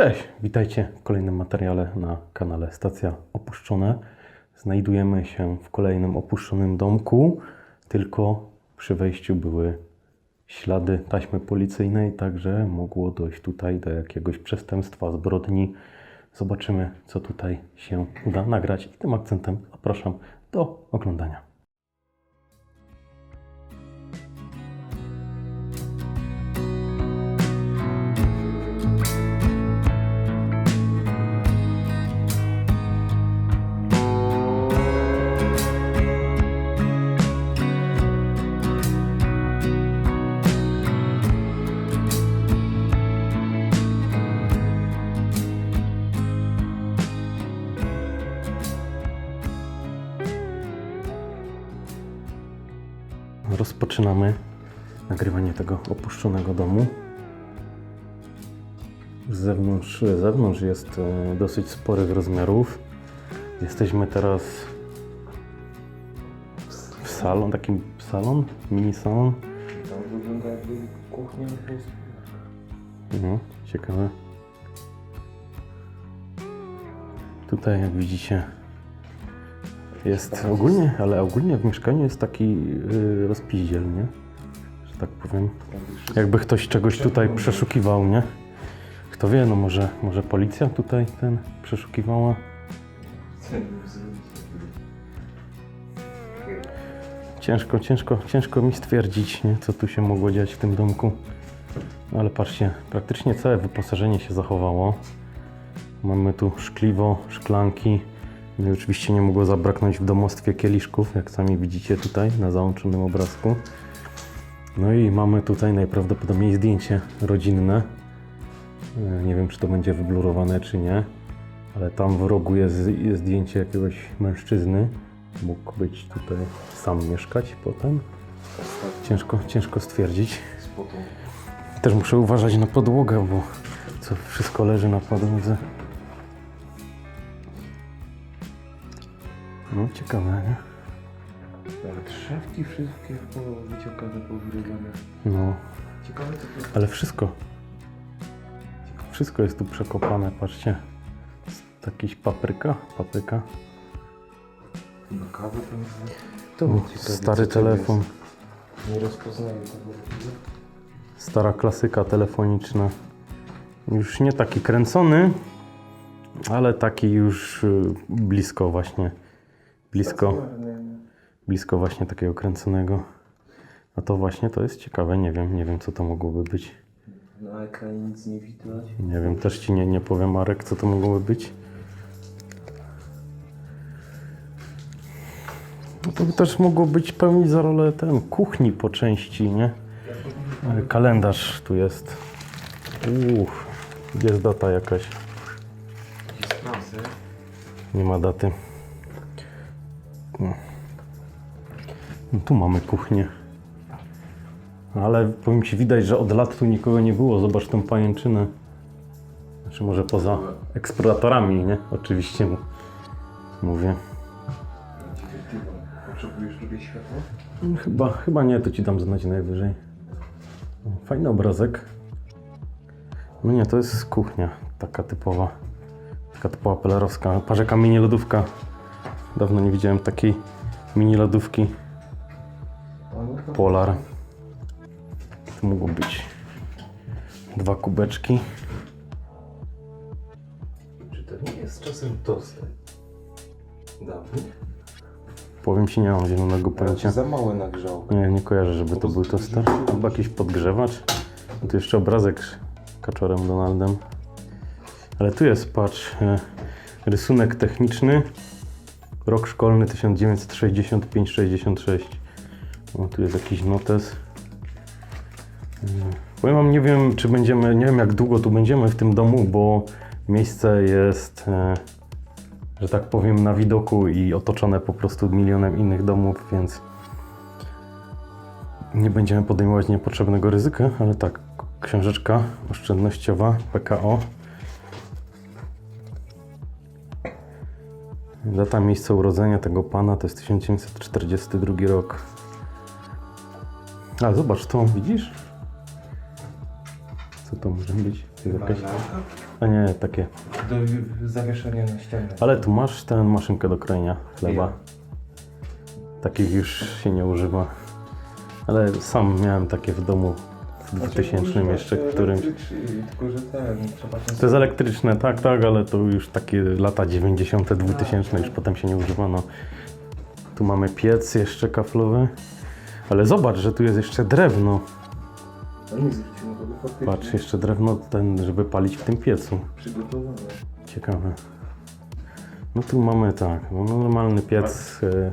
Cześć, witajcie w kolejnym materiale na kanale Stacja Opuszczone. Znajdujemy się w kolejnym opuszczonym domku, tylko przy wejściu były ślady taśmy policyjnej, także mogło dojść tutaj do jakiegoś przestępstwa, zbrodni. Zobaczymy, co tutaj się uda nagrać i tym akcentem zapraszam do oglądania. Rozpoczynamy nagrywanie tego opuszczonego domu. Z zewnątrz, zewnątrz jest e, dosyć sporych rozmiarów. Jesteśmy teraz w salon, takim salon, mini salon. Tam wygląda jakby kuchnia. No, ciekawe. Tutaj, jak widzicie, jest ogólnie, ale ogólnie w mieszkaniu jest taki yy, rozpiździel, nie? Że tak powiem. Jakby ktoś czegoś tutaj przeszukiwał, nie? Kto wie, no może, może policja tutaj ten przeszukiwała. Ciężko, ciężko, ciężko mi stwierdzić, nie, co tu się mogło dziać w tym domku. Ale patrzcie, praktycznie całe wyposażenie się zachowało. Mamy tu szkliwo, szklanki. No i oczywiście nie mogło zabraknąć w domostwie kieliszków, jak sami widzicie tutaj na załączonym obrazku. No i mamy tutaj najprawdopodobniej zdjęcie rodzinne. E, Nie wiem, czy to będzie wyblurowane, czy nie, ale tam w rogu jest, jest zdjęcie jakiegoś mężczyzny. Mógł być tutaj sam mieszkać potem. Ciężko, ciężko stwierdzić. Też muszę uważać na podłogę, bo co wszystko leży na podłodze. No ciekawe, nie? Szafki wszystkie wyciągane, powyrywane. No, Ciekawe co to ale wszystko. Wszystko jest tu przekopane, patrzcie. Jest Jakiś papryka, papryka. na kawę to jest. Tu Ciekawe, stary to telefon. jest. Nie rozpoznaję tego. Stara klasyka telefoniczna. Już nie taki kręcony, ale taki już y, blisko właśnie. Blisko. blisko właśnie takiego kręconego. A to właśnie to jest ciekawe, nie wiem, nie wiem co to mogłoby być. Na ekranie nic nie widać. Nie wiem, też ci nie, nie powiem Marek, co to mogłoby być. No to by też mogło być pełnić za rolę ten kuchni po części, nie? Ale Kalendarz tu jest. Uff, jest data jakaś. Nie ma daty. No. No tu mamy kuchnię. Ale powiem Ci, widać, że od lat tu nikogo nie było. Zobacz tą pajęczynę. Znaczy może poza eksploratorami, nie? Oczywiście mówię. Potrzebujesz drugie światło? No, Chyba, chyba nie, to Ci dam znać najwyżej. O, Fajny obrazek. No nie, to jest kuchnia. Taka typowa. Taka typowa pelerowska. Patrz jaka mini lodówka. Dawno nie widziałem takiej mini lodówki. Polar. To mogło być dwa kubeczki. Czy to nie jest czasem toster? Dawny? Powiem Ci, nie mam zielonego pojęcia. Za małe nagrzał. Nie, nie kojarzę, żeby to był toster. Albo jakiś podgrzewacz. No tu jeszcze obrazek z kaczorem Donaldem. Ale tu jest, patrz, e, rysunek techniczny. Rok szkolny 1965-66. O, tu jest jakiś notes. E, Powiem wam, nie wiem, czy będziemy, nie wiem jak długo tu będziemy w tym domu, bo miejsce jest, e, że tak powiem, na widoku i otoczone po prostu milionem innych domów, więc nie będziemy podejmować niepotrzebnego ryzyka, ale tak, książeczka oszczędnościowa PKO. Data miejsca urodzenia tego pana to jest 1942 rok. A zobacz to, widzisz? Co to może być? Jakaś... A nie, takie. Do zawieszenia na ścianę. Ale tu masz tę maszynkę do krojenia chleba. Takich już się nie używa. Ale sam miałem takie w domu w 2000 jeszcze którymś. To jest elektryczne, tak, tak, ale to już takie lata 90., 2000, już potem się nie używano. Tu mamy piec jeszcze kaflowy. Ale zobacz, że tu jest jeszcze drewno. No. Patrz, jeszcze drewno, ten, żeby palić w tym piecu. Przygotowane. Ciekawe. No tu mamy tak, no normalny piec. e,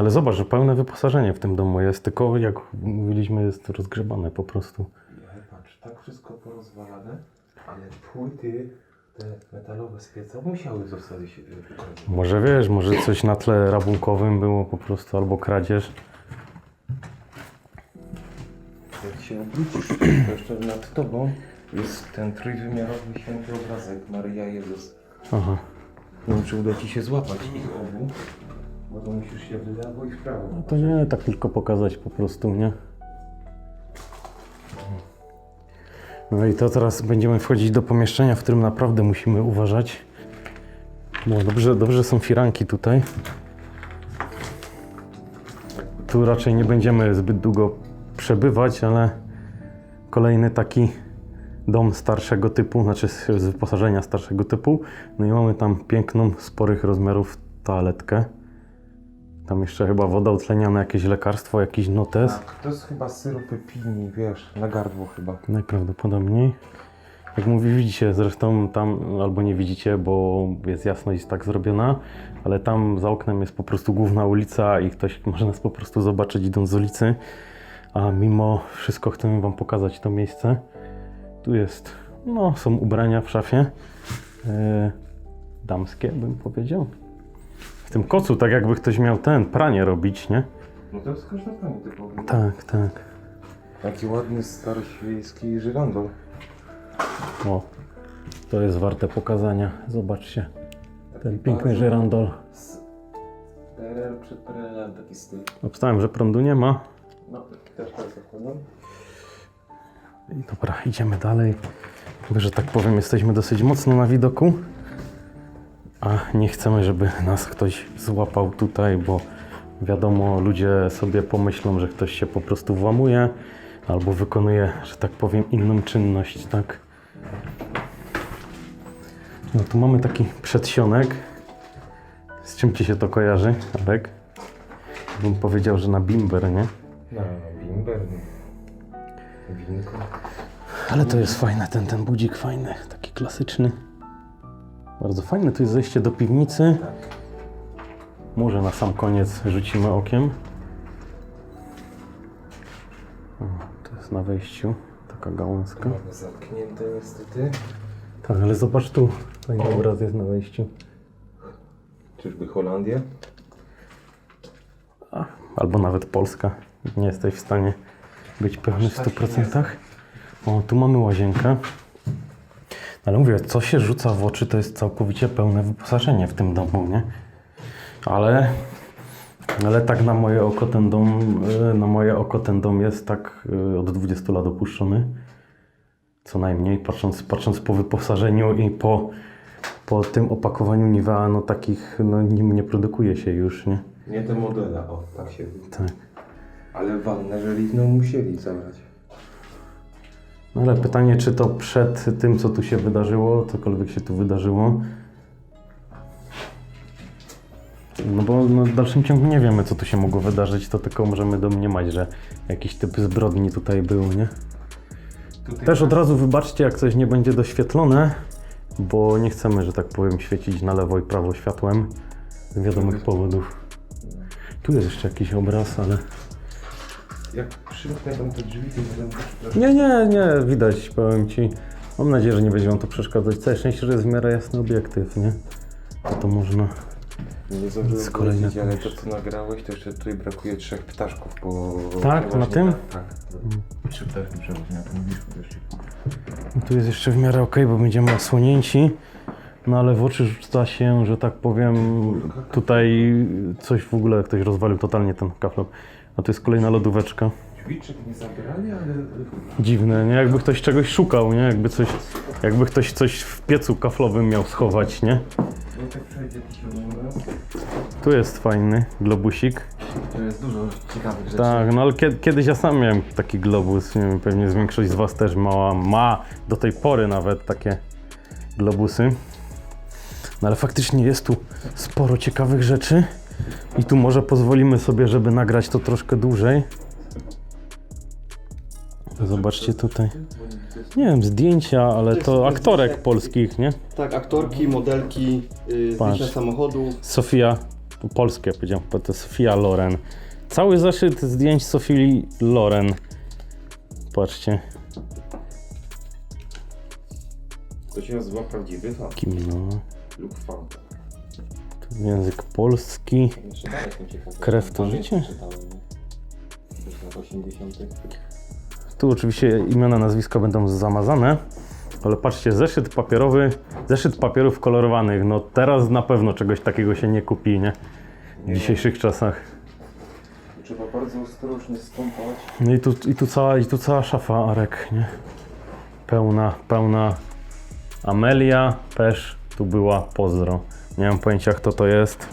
Ale zobacz, że pełne wyposażenie w tym domu jest, tylko jak mówiliśmy, jest rozgrzebane po prostu. Ale patrz, tak wszystko porozwalane, ale płyty te metalowe z pieca musiały zostać e, wykonane. Może wiesz, może coś na tle rabunkowym było po prostu, albo kradzież. Jak się obrócisz, to jeszcze nad tobą jest ten trójwymiarowy święty obrazek Maryja Jezus. Aha. Nie wiem, czy uda Ci się złapać ich obu, bo to musisz się w lewo i w prawo. No to nie, tak tylko pokazać po prostu, nie? No i to teraz będziemy wchodzić do pomieszczenia, w którym naprawdę musimy uważać. Bo dobrze, dobrze są firanki tutaj. Tu raczej nie będziemy zbyt długo przebywać, ale kolejny taki dom starszego typu, znaczy z wyposażenia starszego typu. No i mamy tam piękną, sporych rozmiarów toaletkę. Tam jeszcze chyba woda utleniana, jakieś lekarstwo, jakiś notes. Tak, to jest chyba syrop pini, wiesz, na gardło chyba. Najprawdopodobniej. Jak mówi, widzicie, zresztą tam, albo nie widzicie, bo jest jasność tak zrobiona, ale tam za oknem jest po prostu główna ulica i ktoś może nas po prostu zobaczyć idąc z ulicy. A mimo wszystko chcemy Wam pokazać to miejsce. Tu jest, no, są ubrania w szafie. E, damskie, bym powiedział. W tym kocu, tak jakby ktoś miał ten, pranie robić, nie? No to jest pani typowy. Tak, tak. Taki ładny, staroświejski żyrandol. O, to jest warte pokazania. Zobaczcie, Taki ten piękny bardzo- żyrandol. z PRL przed PRL taki styl. Obstałem, że prądu nie ma. No, też tak zakładam. I dobra, idziemy dalej. Że tak powiem, jesteśmy dosyć mocno na widoku. A nie chcemy, żeby nas ktoś złapał tutaj, bo wiadomo, ludzie sobie pomyślą, że ktoś się po prostu włamuje albo wykonuje, że tak powiem, inną czynność, tak? No tu mamy taki przedsionek. Z czym ci się to kojarzy, Alek? Bym powiedział, że na bimber, nie? No, bimber. Winko. Ale to jest fajne, ten, ten budzik fajny, taki klasyczny. Bardzo fajne, tu jest zejście do piwnicy. Może na sam koniec rzucimy okiem. O, to jest na wejściu, taka gałązka. Mamy zamknięte niestety. Tak, ale zobacz tu, fajny obraz jest na wejściu. Czyżby Holandia? A, albo nawet Polska. Nie jesteś w stanie być pewny w Aż tak 100%. O, tu mamy łazienkę. Ale mówię, co się rzuca w oczy, to jest całkowicie pełne wyposażenie w tym domu, nie? Ale, ale tak na moje oko ten dom, e, na moje oko ten dom jest tak e, od 20 lat opuszczony. Co najmniej, patrząc, patrząc po wyposażeniu i po, po tym opakowaniu Nivea, no takich no, nim nie produkuje się już, nie? Nie te modele, o, tak się Tak. Ale wannę żeliwną musieli zabrać. No ale pytanie, czy to przed tym, co tu się wydarzyło, cokolwiek się tu wydarzyło? No bo no, w dalszym ciągu nie wiemy, co tu się mogło wydarzyć, to tylko możemy domniemać, że jakiś typ zbrodni tutaj był, nie? Tutaj Też od razu wybaczcie, jak coś nie będzie doświetlone, bo nie chcemy, że tak powiem, świecić na lewo i prawo światłem z wiadomych powodów. Tu jest jeszcze jakiś obraz, ale... Jak przymknę tam te drzwi, to będę też. Nie, nie, nie, widać, powiem Ci. Mam nadzieję, że nie będzie Wam to przeszkadzać. Całe szczęście, że jest w miarę jasny obiektyw, nie? To, to można... Nie zdążyłem powiedzieć, ale to co nagrałeś, to jeszcze tutaj brakuje trzech ptaszków, bo... Tak? właśnie Na tym? Tak, tak. Trzy ptaszki przewoźnia, to mówisz wreszcie. No Tu jest jeszcze w miarę ok, bo będziemy osłonięci. No ale w oczy rzuca się, że tak powiem, tutaj coś w ogóle ktoś rozwalił totalnie ten kafel. A tu jest kolejna lodóweczka. Nie zabrali, ale... Dziwne, nie? Jakby ktoś czegoś szukał, nie? Jakby coś, jakby ktoś coś w piecu kaflowym miał schować, nie? No tak przejdzie. Tu jest fajny globusik. To jest dużo ciekawych rzeczy. Tak, no ale kiedy, kiedyś ja sam miałem taki globus, nie wiem, pewnie z większość z Was też mała, ma do tej pory nawet takie globusy. No ale faktycznie jest tu sporo ciekawych rzeczy i tu może pozwolimy sobie, żeby nagrać to troszkę dłużej. Zobaczcie tutaj. Nie wiem, zdjęcia, ale to aktorek polskich, nie? Tak, aktorki, modelki, yy, Patrz. zdjęcia samochodów. Sofia, polskie powiedziałem, bo to Sofia Loren. Cały zeszyt zdjęć Sofii Loren. Patrzcie, To się nazywa prawdziwy fan. kim no. Lub fan. Język polski. Krew to życie? czytałem, nie? Gdzieś lat 80. Tu oczywiście imiona, nazwiska będą zamazane. Ale patrzcie, zeszyt papierowy, zeszyt papierów kolorowanych. No teraz na pewno czegoś takiego się nie kupi, nie? W dzisiejszych czasach. Trzeba bardzo ostrożnie stąpać. No i tu, i tu, cała, i tu cała szafa arek, nie? Pełna, pełna. Amelia, Pesz, tu była, pozdro. Nie mam pojęcia kto to jest.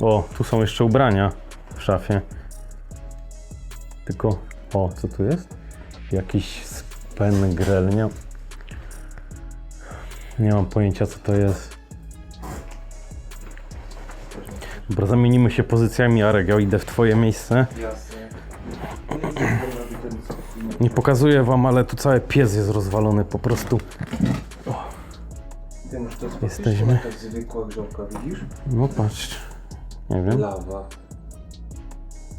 O, tu są jeszcze ubrania w szafie. Tylko, o, co tu jest? Jakiś spengrel, nie? Nie mam pojęcia co to jest. Dobra, zamienimy się pozycjami, Arek, ja idę w twoje miejsce. Jasne. Nie pokazuję wam, ale tu cały pies jest rozwalony po prostu. Jest Jesteśmy. Tak zwykła grzałka, widzisz? No patrz. Nie wiem, Lawa.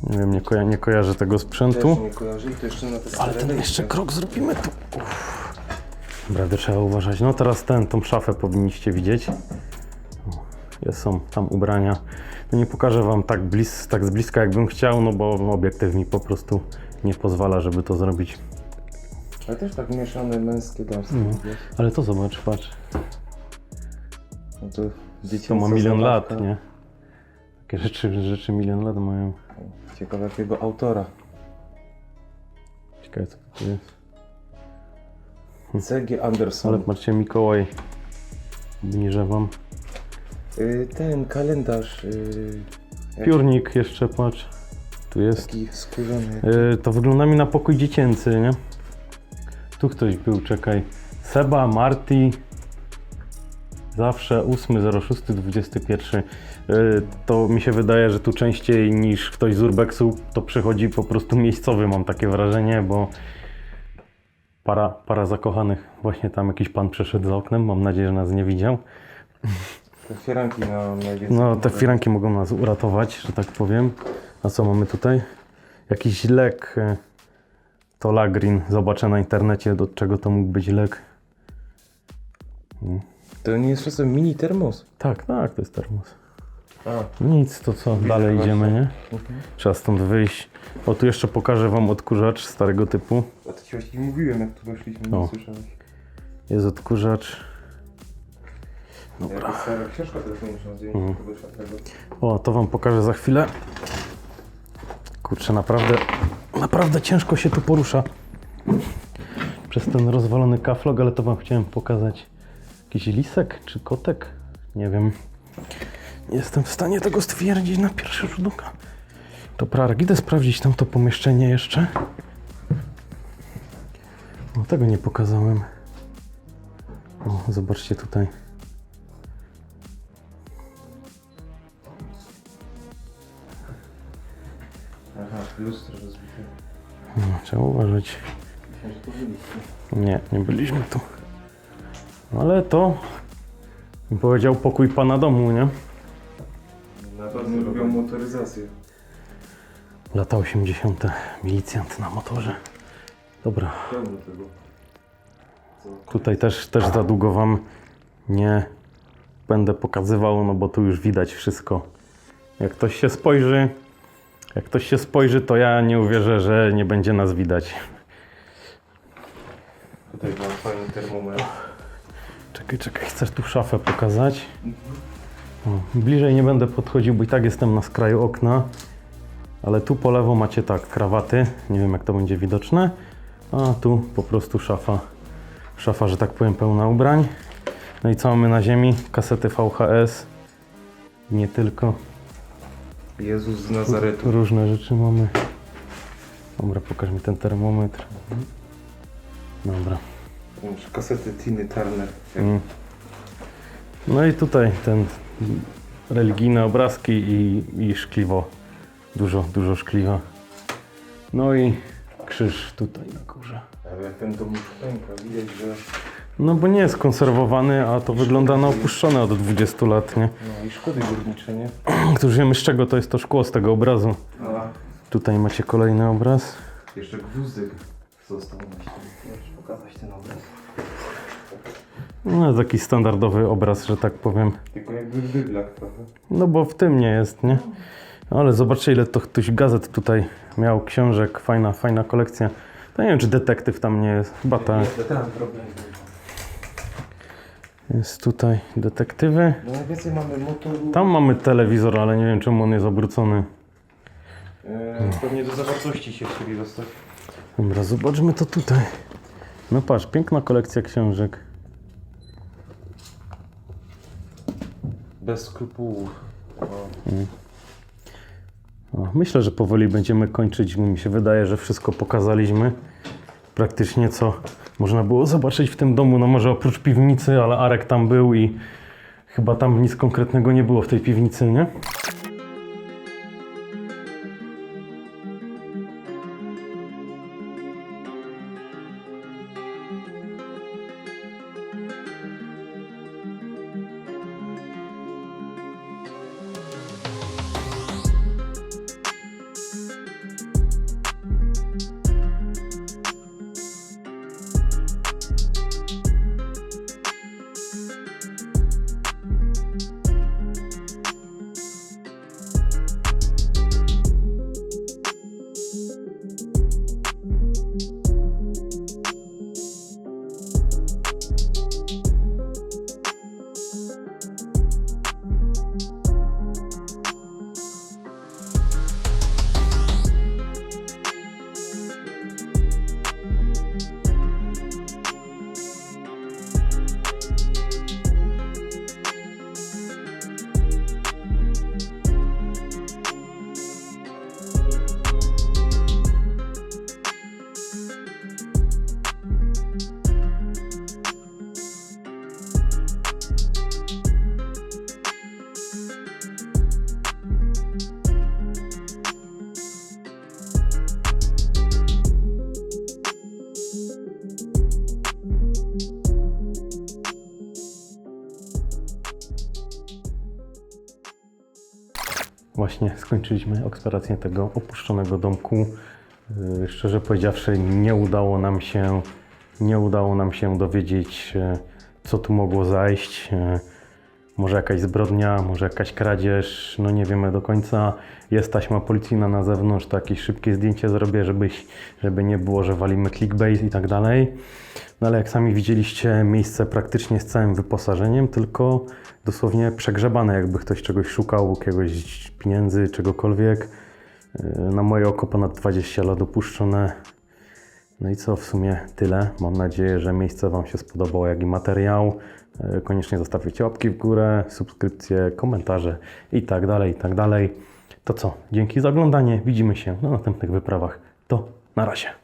nie wiem, nie, koja nie kojarzę tego Też sprzętu. nie kojarzy i to jeszcze na te Ale ten wejście. jeszcze krok zrobimy tu. Uff. Naprawdę trzeba uważać. No teraz ten, tą szafę powinniście widzieć. O, są tam ubrania. No nie pokażę wam tak, blis tak z bliska jakbym chciał, no bo obiektyw mi po prostu nie pozwala, żeby to zrobić. Ale też tak mieszane męskie, damskie. No. wiesz? Ale to zobacz, patrz. To To ma milion lat, nie? Takie rzeczy, rzeczy milion lat mają. Ciekawe jakiego autora. Ciekawe co to jest. C.G. Anderson. Ale patrzcie, Mikołaj. Obniżę wam. Y, ten kalendarz. Y, jak- Piórnik jeszcze, patrz. Tu jest. Taki skórzany. Y, to wygląda mi na pokój dziecięcy, nie? Tu ktoś był, czekaj. Seba, Marty. Zawsze 8.06.21. Y, to mi się wydaje, że tu częściej niż ktoś z Urbexu to przychodzi po prostu miejscowy, mam takie wrażenie, bo para, para zakochanych. Właśnie tam jakiś pan przeszedł za oknem, mam nadzieję, że nas nie widział. Te firanki na najwięcej. No, te firanki mogą nas uratować, że tak powiem. A co mamy tutaj? Jakiś lek. e, To Lagrin. Zobaczę na internecie, do czego to mógł być lek. To nie jest czasem mini termos. Tak, tak, to jest termos. A, Nic, to co? Dalej właśnie. idziemy, nie? Trzeba stąd wyjść. O, tu jeszcze pokażę wam odkurzacz starego typu. a to ci właśnie mówiłem, jak tu weszliśmy, nie O. słyszałeś. Jest odkurzacz. Dobra. Stara książka telefoniczna z Mhm. 94. O, to wam pokażę za chwilę. Kurczę, naprawdę, naprawdę ciężko się tu porusza. Przez ten rozwalony kaflog, ale to wam chciałem pokazać. Jakiś lisek czy kotek? Nie wiem. Nie jestem w stanie tego stwierdzić na pierwszy rzut oka. To prarek, idę sprawdzić tam to pomieszczenie jeszcze. No tego nie pokazałem. O, zobaczcie tutaj. Aha, lustro rozbite. No, trzeba uważać. Nie, nie byliśmy tu. Ale to, bym powiedział, pokój pana domu, nie? Na pewno lubią motoryzację. Lata 80. Milicjant na motorze. Dobra, Pełno tego. tutaj też, też za długo wam nie będę pokazywał, no bo tu już widać wszystko. Jak ktoś się spojrzy, jak ktoś się spojrzy, to ja nie uwierzę, że nie będzie nas widać. Tutaj mam fajny termometr. Czekaj, czekaj, chcę tu szafę pokazać. O, bliżej nie będę podchodził, bo i tak jestem na skraju okna. Ale tu po lewo macie tak, krawaty, nie wiem jak to będzie widoczne, a tu po prostu szafa, szafa, że tak powiem, pełna ubrań. No i co mamy na ziemi? Kasety VHS, nie tylko, Jezus z Nazaretu. różne rzeczy mamy. Dobra, pokaż mi ten termometr. Dobra. Kasety Tiny Turner. Mm. No i tutaj ten religijne obrazki i, i szkliwo. Dużo, dużo szkliwa. No i krzyż tutaj na górze. Ale ten dom już pęka, widać, że... No bo nie jest konserwowany, a to wygląda na opuszczone od 20 lat, nie? No i szkody górnicze, nie? Któż wiemy z czego to jest to szkło z tego obrazu. A Tutaj macie kolejny obraz. jeszcze gwózdek został na ścianie. Pokazać ten obraz. No taki standardowy obraz, że tak powiem. Tylko jakby w Bibliach trochę. No bo w tym nie jest, nie? Ale zobaczcie ile to ktoś gazet tutaj miał, książek, fajna, fajna kolekcja. To nie wiem czy detektyw tam nie jest, chyba tak. To tam problem. Jest tutaj detektywy. No najwięcej mamy motoru. Tam mamy telewizor, ale nie wiem czemu on jest obrócony. E, pewnie do zawartości się chcieli dostać. Dobra, zobaczmy to tutaj. No patrz, piękna kolekcja książek. Bez skrupułów. O, myślę, że powoli będziemy kończyć, mi się wydaje, że wszystko pokazaliśmy. Praktycznie co można było zobaczyć w tym domu, no może oprócz piwnicy, ale Arek tam był i chyba tam nic konkretnego nie było w tej piwnicy, nie? Właśnie skończyliśmy eksplorację tego opuszczonego domku. Yy, Szczerze powiedziawszy, nie udało nam się, nie udało nam się dowiedzieć, e, co tu mogło zajść. E, Może jakaś zbrodnia, może jakaś kradzież, no nie wiemy do końca. Jest taśma policyjna na zewnątrz, to jakieś szybkie zdjęcie zrobię, żebyś, żeby nie było, że walimy clickbait i tak dalej. No ale jak sami widzieliście, miejsce praktycznie z całym wyposażeniem, tylko dosłownie przegrzebane, jakby ktoś czegoś szukał, jakiegoś pieniędzy, czegokolwiek. Yy, Na moje oko ponad 20 lat opuszczone. No i co, w sumie tyle. Mam nadzieję, że miejsce Wam się spodobało, jak i materiał. Yy, Koniecznie zostawicie łapki w górę, subskrypcje, komentarze i tak dalej, i tak dalej. To co, dzięki za oglądanie. Widzimy się na następnych wyprawach. To na razie.